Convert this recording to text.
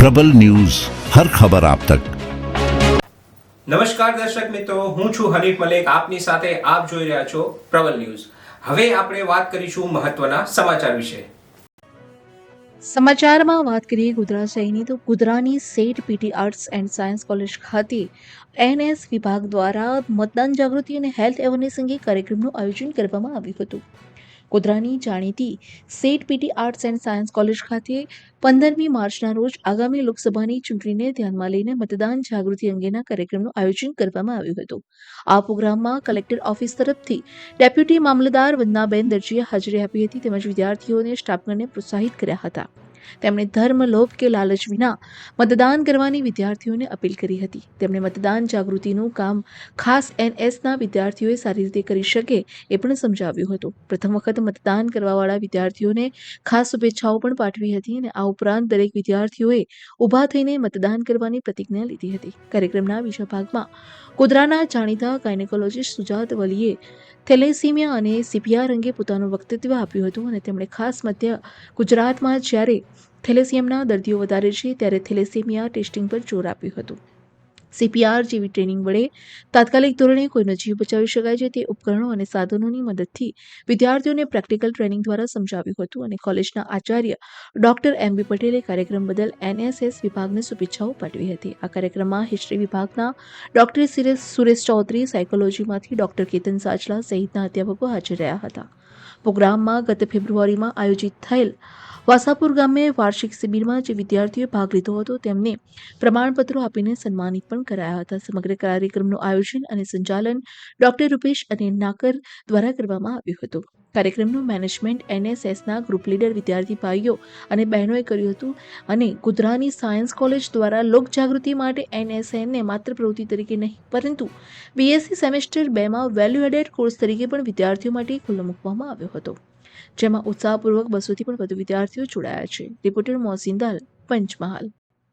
પ્રબલ news હર ખબર આપ તક. નમસ્કાર દર્શક મિત્રો હું છું હરીફ મલેક. આપની સાથે આપ જોઈ રહ્યા છો પ્રબલ ન્યૂઝ. હવે આપણે વાત કરીશું મહત્વના સમાચાર વિશે. સમાચારમાં વાત કરીએ ગોધરા શહેરની તો ગોધરાની Sheth P T arts and science college ખાતે એનએસ વિભાગ દ્વારા મતદાન જાગૃતિ અને હેલ્થ એવરનેસ અંગે કાર્યક્રમનું આયોજન કરવામાં આવ્યું હતું. ગોધરાની જાણીતી Sheth P T arts and science college ખાતે પંદરમી માર્ચના રોજ આગામી લોકસભાની ચૂંટણીને ધ્યાનમાં લઈને મતદાન જાગૃતિ અંગેના કાર્યક્રમનું આયોજન કરવામાં આવ્યું હતું. આ પ્રોગ્રામમાં કલેક્ટર ઓફિસ તરફથી ડેપ્યુટી મામલતદાર વંદનાબેન દરજીએ હાજરી આપી હતી, તેમજ વિદ્યાર્થીઓને સ્ટાફગણને પ્રોત્સાહિત કર્યા હતા. તેમણે ધર્મ, લોભ કે લાલચ વિના મતદાન કરવાની વિદ્યાર્થીઓને અપીલ કરી હતી. તેમણે મતદાન જાગૃતિનું કામ ખાસ એનએસના વિદ્યાર્થીઓએ સારી રીતે કરી શકે એ પણ સમજાવ્યું હતું. પ્રથમ વખત મતદાન કરવાવાળા વિદ્યાર્થીઓને ખાસ શુભેચ્છાઓ પણ પાઠવી હતી અને આ ઉપરાંત દરેક વિદ્યાર્થીઓએ ઊભા થઈને મતદાન કરવાની પ્રતિજ્ઞા લીધી હતી. કાર્યક્રમના બીજા ભાગમાં ગોધરાના જાણીતા ગાયનેકોલોજીસ્ટ સુજાત વલીએ થેલેસીમિયા અને સીપીઆર અંગે પોતાનું વક્તવ્ય આપ્યું હતું અને તેમણે ખાસ મધ્ય ગુજરાતમાં જ્યારે થેલેસિયમના દર્દીઓ વધારે છે ત્યારે થેલેસીમિયા ટેસ્ટિંગ પર જોર આપ્યું હતું. સીપીઆર જેવી ટ્રેનિંગ વડે તાત્કાલિક ધોરણે કોઈનો જીવ બચાવી શકાય છે તે ઉપકરણો અને સાધનોની મદદથી વિદ્યાર્થીઓને પ્રેક્ટિકલ ટ્રેનિંગ દ્વારા સમજાવ્યું હતું અને કોલેજના આચાર્ય ડોક્ટર એમ બી પટેલે કાર્યક્રમ બદલ એનએસએસ વિભાગને શુભેચ્છાઓ પાઠવી હતી. આ કાર્યક્રમમાં હિસ્ટ્રી વિભાગના ડોક્ટર સુરેશ ચૌધરી સાયકોલોજીમાંથી ડોક્ટર કેતન સાચલા સહિતના અધ્યાપકો હાજર રહ્યા હતા. પ્રોગ્રામમાં ગત ફેબ્રુઆરીમાં આયોજિત થયેલ વાસાપુર ગામે વાર્ષિક શિબિરમાં જે વિદ્યાર્થીઓએ ભાગ લીધો હતો, તેમને પ્રમાણપત્રો આપીને સન્માનિત પણ કરાયા હતા. સમગ્ર કાર્યક્રમનું આયોજન અને સંચાલન ડોક્ટર રૂપેશ અને નાકર દ્વારા કરવામાં આવ્યું હતું. કાર્યક્રમનું મેનેજમેન્ટ એનએસએસના ગ્રુપ લીડર વિદ્યાર્થી ભાઈઓ અને બહેનોએ કર્યું હતું અને ગુજરાતની સાયન્સ કોલેજ દ્વારા લોકજાગૃતિ માટે એનએસએનને માત્ર પ્રવૃત્તિ તરીકે નહીં, પરંતુ બીએસસી સેમેસ્ટર બેમાં વેલ્યુ એડેડ કોર્સ તરીકે પણ વિદ્યાર્થીઓ માટે ખુલ્લો મૂકવામાં આવ્યો હતો. જેમાં ઉત્સાહપૂર્વક બસોથી પણ વધુ વિદ્યાર્થીઓ જોડાયા છે. રિપોર્ટર મોહસિન દાલ પંચમહાલ.